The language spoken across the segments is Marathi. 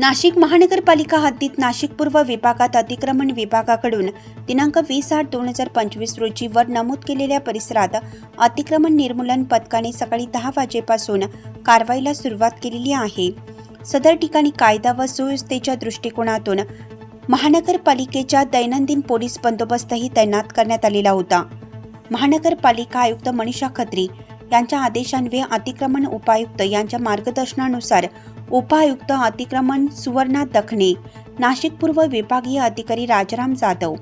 नाशिक महानगरपालिका हद्दीत नाशिक पूर्व विभागात अतिक्रमण विभागाकडून दिनांक वीस आठ दोन हजार पंचवीस रोजी वर नमूद केलेल्या परिसरात अतिक्रमण निर्मूलन पथकाने सकाळी दहा वाजेपासून कारवाईला सुरुवात केलेली आहे. सदर ठिकाणी कायदा व सुव्यवस्थेच्या दृष्टिकोनातून महानगरपालिकेच्या दैनंदिन पोलीस बंदोबस्तही तैनात करण्यात आलेला होता. महानगरपालिका आयुक्त मनीषा खत्री यांच्या आदेशान्वये अतिक्रमण उपायुक्त यांच्या मार्गदर्शनानुसार उपायुक्त अतिक्रमण सुवर्णा दखणे नाशिक पूर्व विभागीय अधिकारी राजाराम जाधव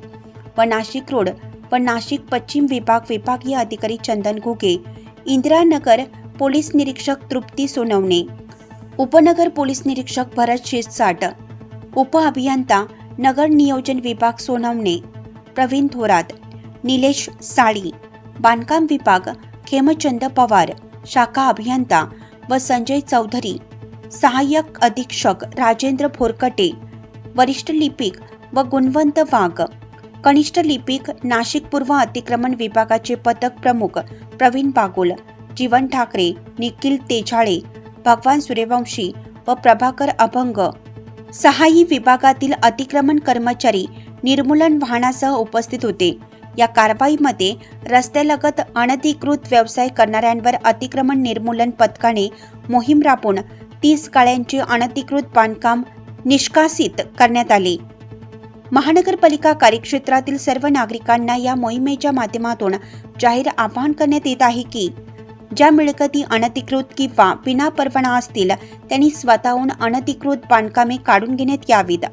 व नाशिक रोड व नाशिक पश्चिम विभाग विभागीय अधिकारी चंदन घुगे इंदिरानगर पोलीस निरीक्षक तृप्ती सोनवणे उपनगर पोलीस निरीक्षक भरत शिरसाट उप अभियंता नगर नियोजन विभाग सोनवणे प्रवीण थोरात निलेश साळी बांधकाम विभाग खेमचंद पवार शाखा अभियंता व संजय चौधरी सहाय्यक अधीक्षक राजेंद्र भोरकटे वरिष्ठ लिपिक व गुणवंत वाघ कनिष्ठ लिपिक नाशिक पूर्व अतिक्रमण विभागाचे पथक प्रमुख प्रवीण बागुल जीवन ठाकरे निखिल तेजाळे भगवान सूर्यवंशी व प्रभाकर अभंग सहाय्यी विभागातील अतिक्रमण कर्मचारी निर्मूलन वाहनासह उपस्थित होते. या कारवाईमध्ये रस्त्यालगत अनधिकृत व्यवसाय करणाऱ्यांवर अतिक्रमण निर्मूलन पथकाने मोहीम राबवून तीस काळ्यांचे अनधिकृत बांधकाम निष्कासित करण्यात आले. महानगरपालिका कार्यक्षेत्रातील सर्व नागरिकांना या मोहिमेच्या माध्यमातून जाहीर आवाहन करण्यात येत आहे की ज्या मिळकती अनधिकृत किंवा विनापरवाना असतील त्यांनी स्वतःहून अनधिकृत बांधकामे काढून घेण्यात यावीत.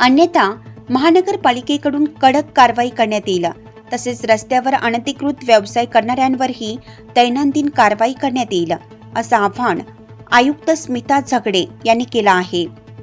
अन्यथा महानगरपालिकेकडून कडक कारवाई करण्यात येईल. तसेच रस्त्यावर अनधिकृत व्यवसाय करणाऱ्यांवरही दैनंदिन कारवाई करण्यात येईल असं आवाहन आयुक्त स्मिता झगडे यांनी केलं आहे.